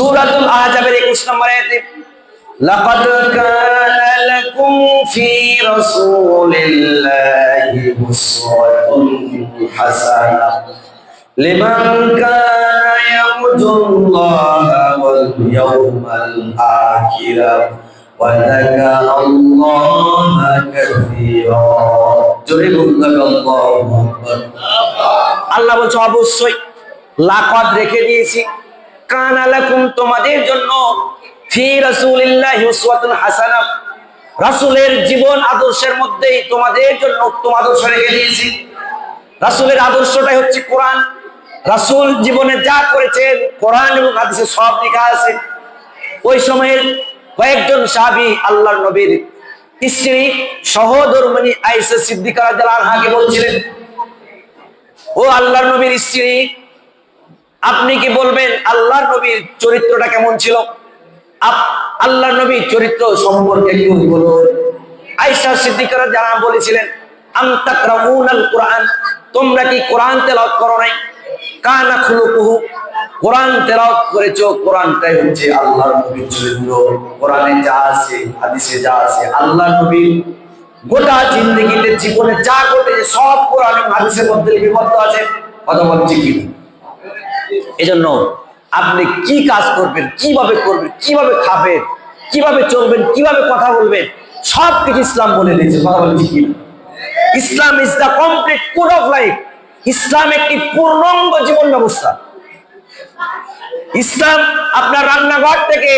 সূরাতুল আহজাবের 21 নম্বর আয়াতে, লাকাদ কানা লাকুম ফি রাসূলিল্লাহি উসওয়াতুন হাসানাহ লিমান কানা ইয়ারজুল্লাহা ওয়াল ইয়াওমাল কাসীরা জোরে বলুন আল্লাহ বলছে, অবশ্যই লাকাদ রেখে দিয়েছি। কান আলাকুম তোমাদের জন্য ফি রাসূলিল্লাহি উসওয়াতুন রাসূলের জীবন আদর্শের মধ্যেই তোমাদের জন্য উত্তম আদর্শ রেখে দিয়েছি। রাসূলের আদর্শটাই হচ্ছে কোরআন। রাসূল জীবনে যা করেছেন, কোরআন এবং হাদিসে সব লেখা আছে। ওই সময়ের কয়েকজন সাহাবী আল্লাহর নবীর স্ত্রী সহধর্মণী আয়েশা সিদ্দিকা রাদিয়াল্লাহু আনহাকে বলছিলেন, ও আল্লাহর নবীর স্ত্রী আপনি কি বলবেন আল্লাহর নবীর চরিত্রটা কেমন ছিল? আল্লাহ নবীর চরিত্র সম্পর্কে একটু বলুন। আয়েশা সিদ্দিকারা যারা বলেছিলেন কোরআন তোমরা কি কোরআন তেলাওয়াত করো নাই? কানা খুলুকুহু কোরআন তেলাওয়াত করেছ কোরআনটাই হচ্ছে আল্লাহর নবীর চরিত্র কোরআনে যা আছে, হাদিসে যা আছে, আল্লাহর নবীর গোটা জিন্দগিতে জীবনে যা ঘটেছে, সব কোরআন হাদিসের মধ্যে লিপিবদ্ধ আছে। কথা বলছি এজন্য আপনি কি কাজ করবেন, কীভাবে করবেন, কীভাবে খাবেন, কীভাবে চলবেন, কীভাবে কথা বলবেন সব কিছু ইসলাম বলে দিয়েছে Islam is the complete code of life ইসলাম একটি পূর্ণাঙ্গ জীবন ব্যবস্থা। ইসলাম আপনার রান্নাঘর থেকে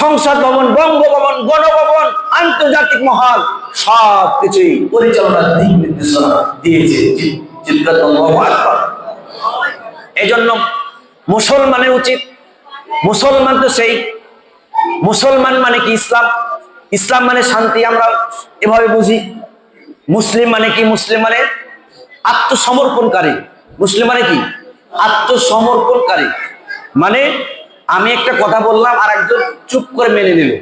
সংসদ ভবন বঙ্গভবন গণভবন আন্তর্জাতিক মহল সব কিছুই পরিচালনার দিক নির্দেশনা দিয়েছে। এই জন্য মুসলমানের উচিত। মুসলমান তো সেই। মুসলমান মানে কি ইসলাম? ইসলাম মানে শান্তি, আমরা এভাবে বুঝি। মুসলিম মানে কি? মুসলিম মানে আত্মসমর্পণকারী। মুসলিম মানে কি? আত্মসমর্পণকারী। মানে আমি একটা কথা বললাম আর একজন চুপ করে মেনে নিল।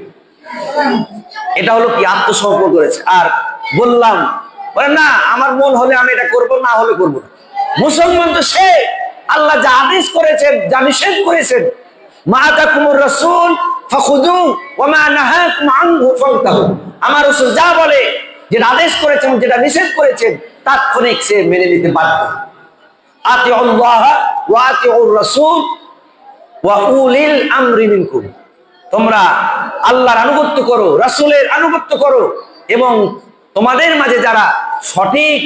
এটা হলো কি? আত্মসমর্পণ করেছে। আর বললাম, বলে না, আমার মন হলে আমি এটা করব, না হলে করব না। মুসলমান তো সে আল্লাহ যা আদেশ করেছেন, যা নিষেধ করেছেন মা রাসূল আমার রাসূল যা বলে, যেটা আদেশ করেছেন, যেটা নিষেধ করেছেন, তাৎক্ষণিক সে মেনে নিতে বাধ্য। ওয়া ওয়া তোমরা আল্লাহর আনুগত্য করো, রাসূলের আনুগত্য করো, এবং তোমাদের মাঝে যারা সঠিক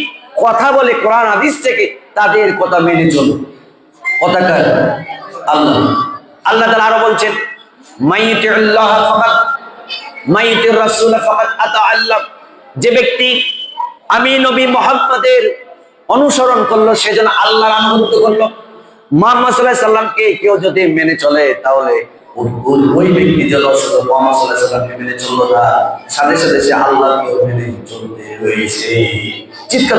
কথা বলে কোরআন, হাদিস থেকে তাদের কথা মেনে চলো। কথা আল্লাহ। আল্লাহ তাআলা আরও বলছেন মাইয়িতিল্লাহ ফাকাত মাইয়িতির রাসূল ফাকাত আতা আল্লাহ যে ব্যক্তি আমি নবী মুহাম্মদের অনুসরণ করল সেজন্য আল্লাহর আনুগত্য করল। মোহাম্মদ সাল্লাহ সাল্লামকে কেউ যদি মেনে চলে, তাহলে ওই ব্যক্তি যেন শুধু সাল্লামকে মেনে চলল না, সাথে সাথে সে আল্লাহকেও মেনে চলতে রয়েছে চিৎকার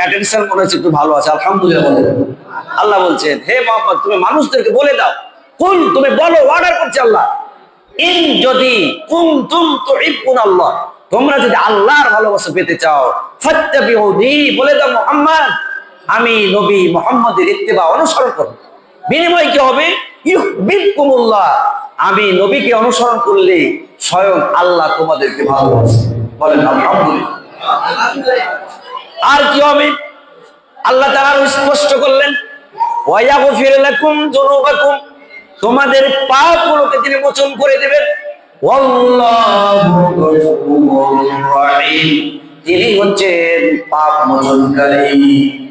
অ্যাটেনশন মনে হচ্ছে একটু ভালো আছে, আলহামদুলিল্লাহ আল্লাহ বলছেন, হে মোহাম্মদ, তুমি মানুষদেরকে বলে দাও, কুল, তুমি বলো অর্ডার করছে আল্লাহ। ইন যদি কুনতুম তুহিব্বুন আল্লাহ, তোমরা যদি আল্লাহর ভালোবাসা পেতে চাও বলে দাও আমি নবী মুহাম্মদের ইত্তেবা অনুসরণ করব। বিনিময় কি হবে? আমি নবীকে অনুসরণ করলে স্বয়ং আল্লাহ তোমাদেরকে ভালোবাসে। বলেন, আলহামদুলিল্লাহ। আর কি হবে? আল্লাহ তারা আরও স্পষ্ট করলেন তোমাদের পাপগুলোকে তিনি মোচন করে দেবেন। তিনি হচ্ছেন পাপ মোচনকারী।